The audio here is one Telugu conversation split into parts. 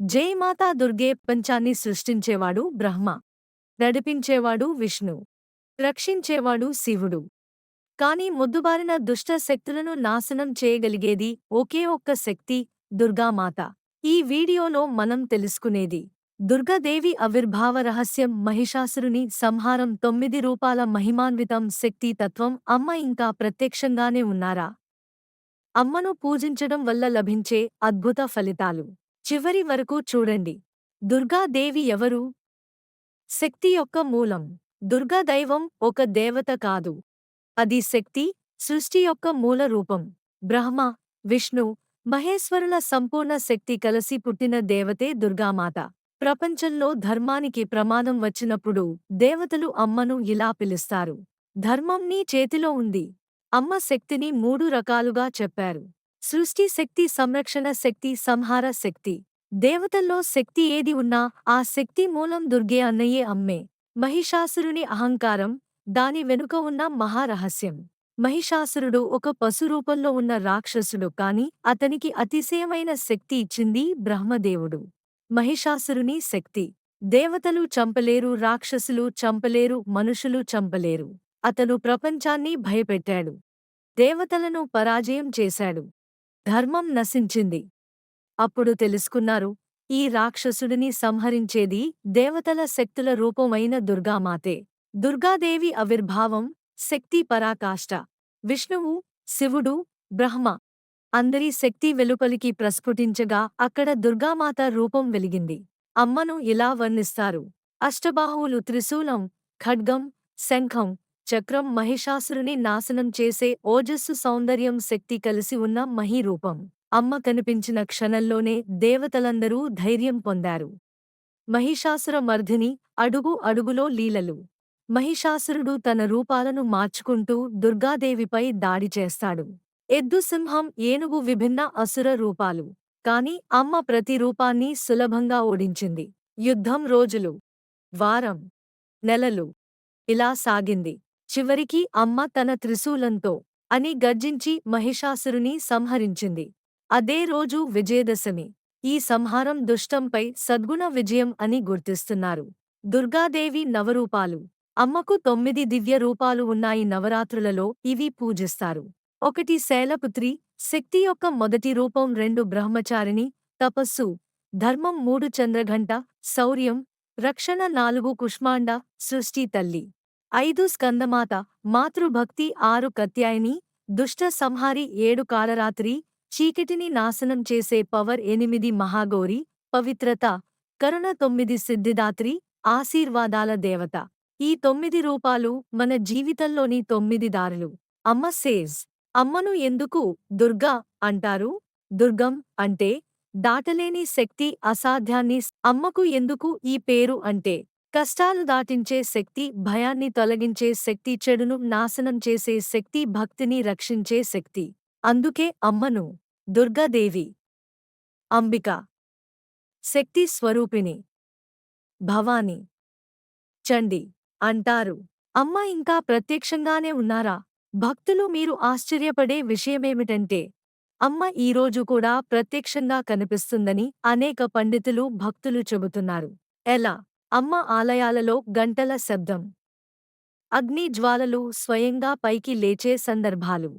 జయమాతా దుర్గే పంచాన్ని సృష్టించేవాడు బ్రహ్మ నడిపించేవాడు విష్ణు రక్షించేవాడు శివుడు. కాని ముద్దుబారిన దుష్ట శక్తులను నాశనం చేయగలిగేది ఒకే ఒక్క శక్తి దుర్గామాత. ఈ వీడియోలో మనం తెలుసుకునేది దుర్గాదేవి ఆవిర్భావ రహస్యం మహిషాసురుని సంహారం తొమ్మిది రూపాల మహిమాన్వితం శక్తి తత్వం అమ్మ ఇంకా ప్రత్యక్షంగానే ఉన్నారా? అమ్మను పూజించడం వల్ల లభించే అద్భుత ఫలితాలు. చివరి వరకు చూడండి. దుర్గాదేవి ఎవరు? శక్తి యొక్క మూలం. దుర్గా దైవం ఒక దేవత కాదు. అది శక్తి సృష్టి యొక్క మూల రూపం. బ్రహ్మ విష్ణు మహేశ్వరుల సంపూర్ణ శక్తి కలసి పుట్టిన దేవతే దుర్గామాత. ప్రపంచంలో ధర్మానికి ప్రమాదం వచ్చినప్పుడు దేవతలు అమ్మను ఇలా పిలుస్తారు. ధర్మం నీ చేతిలో ఉంది. అమ్మ శక్తిని మూడు రకాలుగా చెప్పారు. సృష్టి శక్తి సంరక్షణ శక్తి సంహార శక్తి. దేవతల్లో శక్తి ఏది ఉన్నా ఆ శక్తి మూలం దుర్గే అన్నయ్యే అమ్మే. మహిషాసురుని అహంకారం దాని వెనుక ఉన్న మహారహస్యం. మహిషాసురుడు ఒక పశు రూపంలో ఉన్న రాక్షసుడు కాని అతనికి అతిశయమైన శక్తి ఇచ్చింది బ్రహ్మదేవుడు. మహిషాసురుని శక్తి. దేవతలు చంపలేరు రాక్షసులు చంపలేరు మనుషులు చంపలేరు. అతను ప్రపంచాన్ని భయపెట్టాడు. దేవతలను పరాజయం చేశాడు. ధర్మం నశించింది. అప్పుడు తెలుసుకున్నారు ఈ రాక్షసుడిని సంహరించేది దేవతల శక్తుల రూపమైన దుర్గామాతే. దుర్గాదేవి ఆవిర్భావం శక్తి పరాకాష్ట. విష్ణువు శివుడు బ్రహ్మ. అందరి శక్తి వెలుపలికి ప్రస్ఫుటించగా అక్కడ దుర్గామాత రూపం వెలిగింది. అమ్మను ఇలా వర్ణిస్తారు. అష్టబాహువులు త్రిశూలం ఖడ్గం శంఖం చక్రం మహిషాసురుని నాశనం చేసే ఓజస్సు సౌందర్యం శక్తి కలిసి ఉన్న మహీరూపం. అమ్మ కనిపించిన క్షణంలోనే దేవతలందరూ ధైర్యం పొందారు. మహిషాసుర మర్ధిని అడుగు అడుగులో లీలలు. మహిషాసురుడు తన రూపాలను మార్చుకుంటూ దుర్గాదేవిపై దాడి చేస్తాడు. ఎద్దు సింహం ఏనుగు విభిన్న అసుర రూపాలు. కాని అమ్మ ప్రతి రూపాన్ని సులభంగా ఓడించింది. యుద్ధం రోజులు. వారం. నెలలు. ఇలా సాగింది. చివరికి అమ్మ తన త్రిశూలంతో అని గర్జించి మహిషాసురుని సంహరించింది. అదే రోజు విజయదశమి. ఈ సంహారం దుష్టంపై సద్గుణ విజయం అని గుర్తిస్తున్నారు. దుర్గాదేవి నవరూపాలు. అమ్మకు తొమ్మిది దివ్య రూపాలు ఉన్నాయి నవరాత్రులలో ఇవి పూజిస్తారు. ఒకటి శైలపుత్రి. శక్తి యొక్క మొదటి రూపం రెండు బ్రహ్మచారిణి. తపస్సు. ధర్మం మూడు చంద్రఘంట. శౌర్యం. రక్షణ నాలుగు కుష్మాండ. సృష్టి తల్లి. ఐదు స్కందమాత మాతృభక్తి ఆరు కత్యాయని దుష్ట సంహారి ఏడు కాలరాత్రి చీకటిని నాశనం చేసే పవర్ ఎనిమిది మహాగౌరి పవిత్రత కరుణ తొమ్మిది సిద్ధిదాత్రి ఆశీర్వాదాల దేవత. ఈ తొమ్మిది రూపాలు మన జీవితంలోని తొమ్మిది దారులు. అమ్మ సేజ్. అమ్మను ఎందుకు దుర్గా అంటారు? దుర్గం అంటే దాటలేని శక్తి అసాధ్యాన్ని అమ్మకు ఎందుకు ఈ పేరు అంటే కష్టాలు దాటించే శక్తి భయాన్ని తొలగించే శక్తి చెడును నాశనం చేసే శక్తి భక్తిని రక్షించే శక్తి. అందుకే అమ్మను దుర్గాదేవి. అంబిక. శక్తి స్వరూపిణి. భవాని. చండి. అంటారు. అమ్మ ఇంకా ప్రత్యక్షంగానే ఉన్నారా? భక్తులు మీరు ఆశ్చర్యపడే విషయమేమిటంటే అమ్మ ఈరోజు కూడా ప్రత్యక్షంగా కనిపిస్తుందని అనేక పండితులు భక్తులు చెబుతున్నారు. ఎలా? అమ్మ ఆలయాలలో గంటల శబ్దం. అగ్ని జ్వాలలు స్వయంగా పైకి లేచే సందర్భాలు.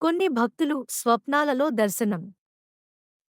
కొన్ని భక్తులు స్వప్నాలలో దర్శనం.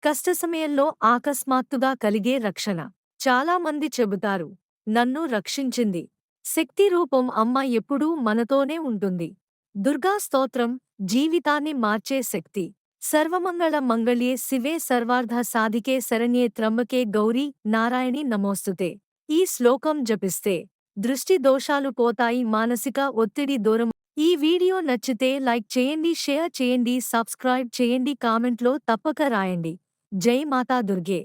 కష్ట సమయంలో ఆకస్మాత్తుగా కలిగే రక్షణ. చాలామంది చెబుతారు నన్ను రక్షించింది. శక్తి రూపం అమ్మ ఎప్పుడూ మనతోనే ఉంటుంది. దుర్గా స్తోత్రం జీవితాన్ని మార్చే శక్తి. సర్వమంగళ మంగళ్యే శివే సర్వార్ధ సాధికే శరణ్యే త్రంబకే గౌరీ నారాయణి నమోస్తుతే. ఈ శ్లోకం జపిస్తే దృష్టి దోషాలు పోతాయి మానసిక ఒత్తిడి దూరం. ఈ వీడియో నచ్చితే లైక్ చేయండి షేర్ చేయండి సబ్స్క్రైబ్ చేయండి కామెంట్లో తప్పక రాయండి. జై మాతా దుర్గే.